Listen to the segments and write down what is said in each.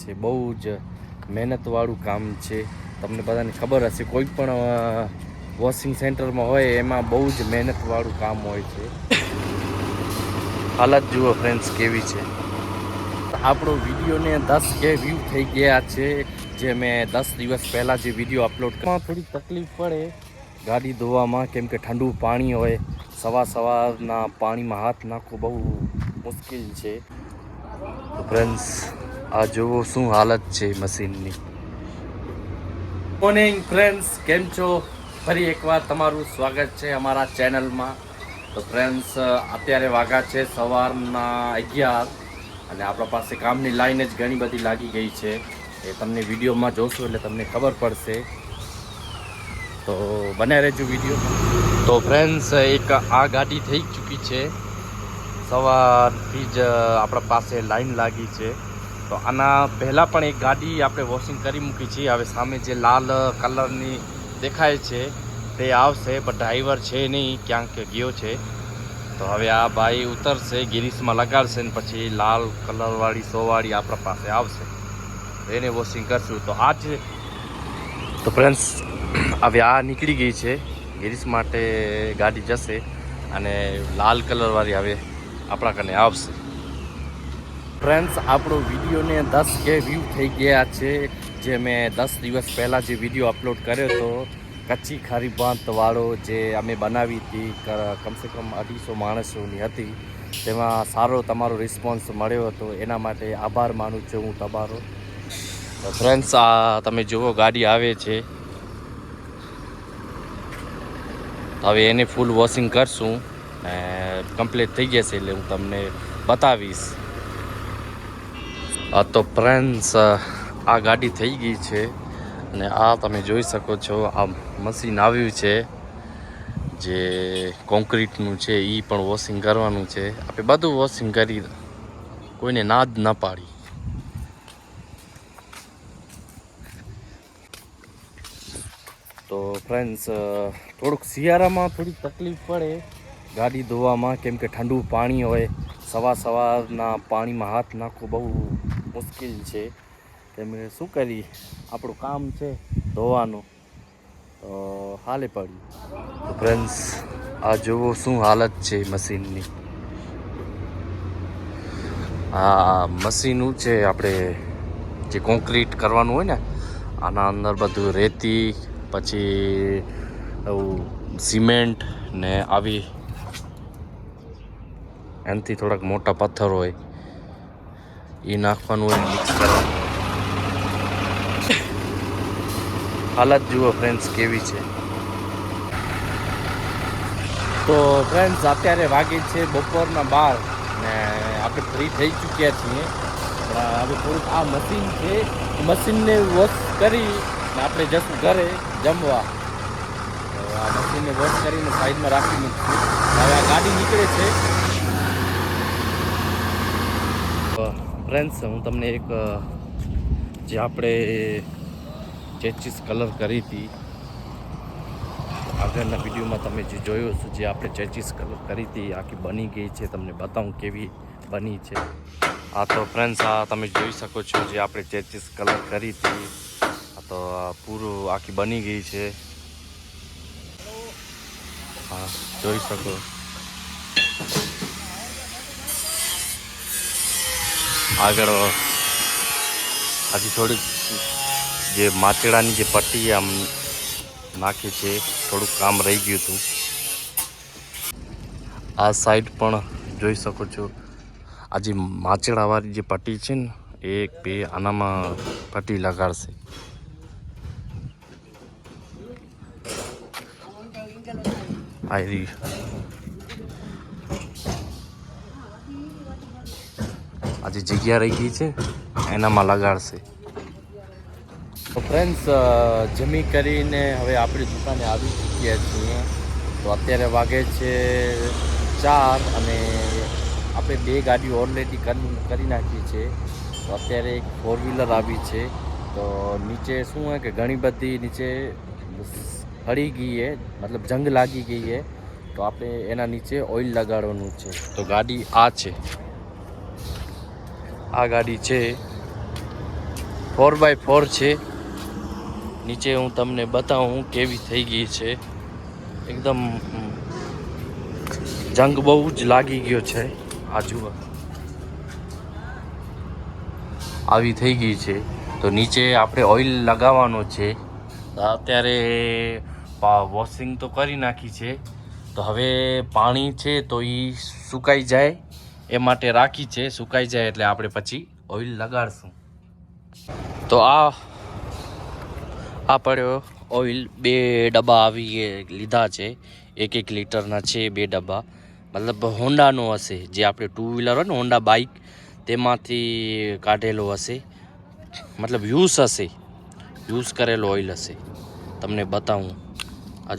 છે. બહુ જ મહેનતવાળું કામ છે. તમને બધાને ખબર હશે, કોઈ પણ વોશિંગ સેન્ટરમાં હોય, એમાં બહુ જ મહેનતવાળું કામ હોય છે. હાલત જુઓ ફ્રેન્ડ્સ કેવી છે. આપણો વિડીયોને દસ કે વ્યૂ થઈ ગયા છે, જે મેં દસ દિવસ પહેલાં જે વીડિયો અપલોડ કરવામાં થોડી તકલીફ પડે. ગાડી ધોવામાં, કેમ કે ઠંડુ પાણી હોય, સવાર સવારના પાણીમાં હાથ નાખવો બહુ મુશ્કેલ છે. ફ્રેન્ડ્સ આ જુઓ શું હાલત છે મશીનની. મોર્નિંગ ફ્રેન્ડ્સ કેમ છો? ફરી એકવાર તમારું સ્વાગત છે અમારા ચેનલમાં. તો ફ્રેન્ડ્સ અત્યારે વાગા છે સવારના અગિયાર અને આપણા પાસે કામની લાઈન જ ઘણી બધી લાગી ગઈ છે. એ તમને વિડીયોમાં જોશો એટલે તમને ખબર પડશે. તો બને રહેજો વીડિયો. તો ફ્રેન્ડ્સ એક આ ગાડી થઈ ચૂકી છે. સવારથી જ આપણા પાસે લાઈન લાગી છે. તો આના પહેલાં પણ એક ગાડી આપણે વોશિંગ કરી મૂકી છે. હવે સામે જે લાલ કલરની દેખાય છે, તે આવશે, પણ ડ્રાઈવર છે નહીં, ક્યાંક ગયો છે. તો હવે આ ભાઈ ઉતરશે, ગિરીશમાં લગાડશે ને પછી લાલ કલરવાળી સોવાળી આપણા પાસે આવશે. એને વોશિંગ કરશું. તો આ જ તો ફ્રેન્ડ્સ હવે આ નીકળી ગઈ છે. ગિરીશ માટે ગાડી જશે અને લાલ કલરવાળી હવે આપણા કને આવશે. ફ્રેન્ડ્સ, આપણો વિડીયોને દસ કે વ્યૂ થઈ ગયા છે, જે મેં દસ દિવસ પહેલાં જે વીડિયો અપલોડ કર્યો હતો કચ્છી ખારી વાળો જે અમે બનાવી હતી કમસે કમ અઢીસો માણસોની હતી, તેમાં સારો તમારો રિસ્પોન્સ મળ્યો હતો. એના માટે આભાર માનું છું હું તમારો. ફ્રેન્ડ્સ, આ તમે જુઓ, ગાડી આવે છે. હવે એને ફૂલ વોશિંગ કરશું. કમ્પ્લીટ થઈ જશે એટલે હું તમને બતાવીશ. આ તો પ્રેન્સ આ ગાડી થઈ ગઈ છે અને આ તમે જોઈ શકો છો, આ મશીન આવ્યું છે જે કોન્ક્રીટનું છે એ પણ વોશિંગ કરવાનું છે. આપણે બધું વોશિંગ કરી કોઈને ના જ ન પાડી. તો ફ્રેન્ડ્સ થોડુંક શિયાળામાં થોડી તકલીફ પડે ગાડી ધોવામાં, કેમ કે ઠંડુ પાણી હોય, સવાર સવારના પાણીમાં હાથ નાખવો બહુ મુશ્કેલ છે. તેમણે શું કરી આપણું કામ છે ધોવાનું. તો હાલે પડ્યું તો ફ્રેન્ડ્સ આ જુઓ શું હાલત છે મશીનની. આ મશીનું છે? આપણે જે કોન્ક્રીટ કરવાનું હોય ને, આના અંદર બધું રેતી, પછી સિમેન્ટ ને આવી. એનાથી થોડાક મોટા પથ્થર હોય. એ નાખવાનું હોય મિક્સ હાલત જુઓ ફ્રેન્ડ્સ કેવી છે? તો ફ્રેન્ડ્સ અત્યારે વાગી છે બપોરના બાર ને આપણે ફ્રી થઈ ચૂક્યા છીએ. હવે થોડુંક આ મશીન છે મશીનને વોશ કરી ને આપણે જશું ઘરે જમવા. આ મશીનને વોશ કરીને સાઈડમાં રાખી મૂકશું. હવે આ ગાડી નીકળે છે. ફ્રેન્ડ્સ, હું તમને એક જે આપણે ચેચીસ કલર કરી હતી, આગળના વિડીયોમાં તમે જે જોયું હશે, જે આપણે ચેચીસ કલર કરી હતી આખી બની ગઈ છે, તમને બતાવું કેવી બની છે. આ તો ફ્રેન્ડ્સ, આ તમે જોઈ શકો છો જે આપણે ચેચીસ કલર કરી હતી, આ તો પૂરું આખી બની ગઈ છે. હા, જોઈ શકો. આગળ હજી થોડીક જે માચડાની જે પટ્ટી આમ નાખી છે, થોડુંક કામ રહી ગયું હતું. આ સાઈડ પણ જોઈ શકો છો. આ જે માચેડાવાળી જે પટ્ટી છે ને એક બે આનામાં પટ્ટી લગાડશે. આ આ જગ્યા રહી ગઈ છે, એનામાં લગાડશે. તો ફ્રેન્ડ્સ જમી કરીને હવે આપણી દુકાને આવી ચૂક્યા છીએ. તો અત્યારે વાગે છે ચાર અને આપણે બે ગાડીઓ ઓલરેડી કરી નાખી છે. તો અત્યારે એક ફોર વ્હીલર આવી છે. તો નીચે શું હોય કે ઘણી બધી નીચે હળી ગઈ છે મતલબ જંગ લાગી ગઈ છે તો આપણે એના નીચે ઓઇલ લગાડવાનું છે. તો ગાડી આ છે. આ ગાડી છે. ફોર બાય ફોર છે. નીચે હું તમને બતાવું કેવી થઈ ગઈ છે. એકદમ જંગ બહુ જ લાગી ગયો છે આ જુઓ. આવી થઈ ગઈ છે. તો નીચે આપણે ઓઇલ લગાવવાનો છે. અત્યારે વોશિંગ તો કરી નાખી છે. તો હવે પાણી છે તો એ સુકાઈ જાય. એ માટે રાખી છે, સુકાઈ જાય એટલે આપણે પછી ઓઇલ લગાડશું. તો આ આ પડ્યો ઓઇલ, બે ડબ્બા આવી લીધા છે, એક એક લીટરના છે બે ડબ્બા. મતલબ હોન્ડાનો હશે, જે આપણે ટુ વ્હીલર હોય ને, હોન્ડા બાઇક તેમાંથી કાઢેલો હશે. મતલબ યુઝ હશે યુઝ કરેલો ઓઇલ હશે. તમને બતાવું. આ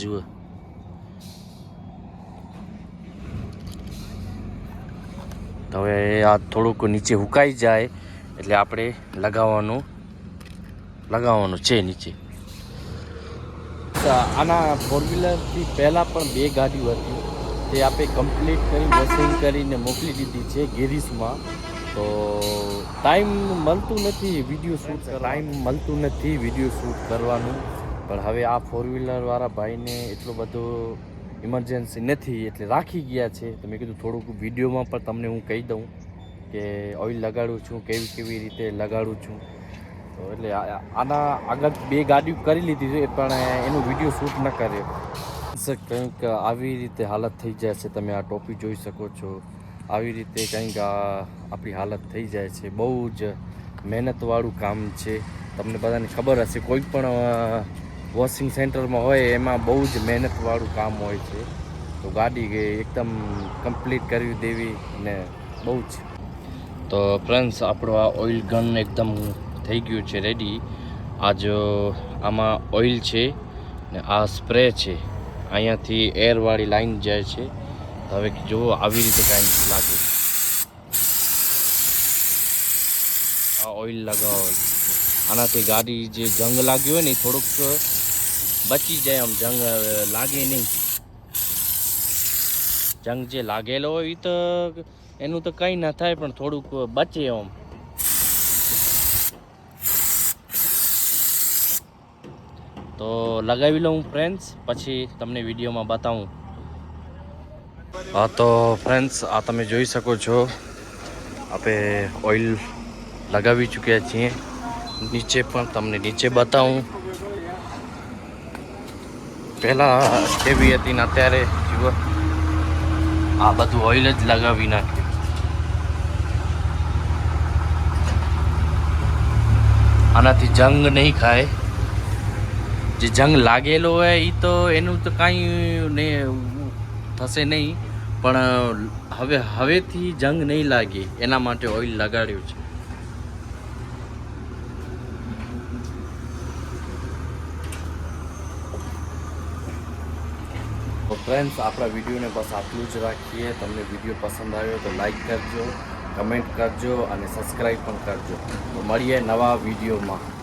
તો હવે આ થોડુંક નીચે હુકાઈ જાય એટલે આપણે લગાવવાનું લગાવવાનું છે નીચે. આના ફોર વ્હીલરથી પહેલાં પણ બે ગાડીઓ હતી. તે આપણે કમ્પ્લીટ કરી વોશિંગ કરીને મોકલી દીધી છે ગેરીસમાં તો ટાઈમ મળતું નથી વીડિયો શૂટ ટાઈમ મળતું નથી વીડિયો શૂટ કરવાનું. પણ હવે આ ફોર વ્હીલરવાળા ભાઈને એટલો બધો ઇમરજન્સી નથી એટલે રાખી ગયા છે. તો મેં કીધું થોડુંક વિડીયોમાં પણ તમને હું કહી દઉં કે ઓઇલ લગાડું છું, કેવી કેવી રીતે લગાડું છું. તો એટલે આના આગળ બે ગાડીઓ કરી લીધી છે, પણ એનું વીડિયો શૂટ ન કર્યો. કંઈક આવી રીતે હાલત થઈ જાય છે, તમે આ ટોપી જોઈ શકો છો. આવી રીતે કંઈક આપણી હાલત થઈ જાય છે. બહુ જ મહેનતવાળું કામ છે. તમને બધાને ખબર હશે, કોઈ પણ વોશિંગ સેન્ટરમાં હોય, એમાં બહુ જ મહેનતવાળું કામ હોય છે. તો ગાડી એકદમ કમ્પ્લીટ કરી દેવી ને બહુ જ. તો ફ્રેન્ડ્સ આપણો આ ઓઇલ ગન એકદમ થઈ ગયું છે રેડી આ જો આમાં ઓઇલ છે ને આ સ્પ્રે છે. અહીંયાથી એરવાળી લાઈન જાય છે. હવે જુઓ આવી રીતે કાંઈ લાગે. આ ઓઇલ લગાવો. આનાથી ગાડી જે જંગ લાગ્યો હોય ને થોડુંક બચી જાય આમ જંગ લાગે નહીં. જંગ જે લાગેલો હોય તો એનું તો કંઈ ના થાય, પણ થોડુંક બચે આમ. તો લગાવી લઉં ફ્રેન્ડ્સ પછી તમને વિડીયોમાં બતાવું. હા, તો ફ્રેન્ડ્સ આ તમે જોઈ શકો છો. આપણે ઓઇલ લગાવી ચૂક્યા છીએ. નીચે પણ તમને નીચે બતાવું. પહેલાં કેવી હતી ને અત્યારે, જુઓ. આ બધું ઓઇલ જ લગાવી નાખ્યું. આનાથી જંગ નહીં ખાય. જે જંગ લાગેલો હોય એ તો એનું તો કાંઈ ને થશે નહીં. પણ હવે, હવેથી જંગ નહીં લાગે. એના માટે ઓઇલ લગાડ્યું છે. ફ્રેન્ડ્સ, આપણા વિડીયોને બસ આટલું જ રાખીએ. તમને વીડિયો પસંદ આવ્યો તો લાઈક કરજો, કમેન્ટ કરજો અને સબસ્ક્રાઈબ પણ કરજો. તો મળીએ નવા વિડીયોમાં.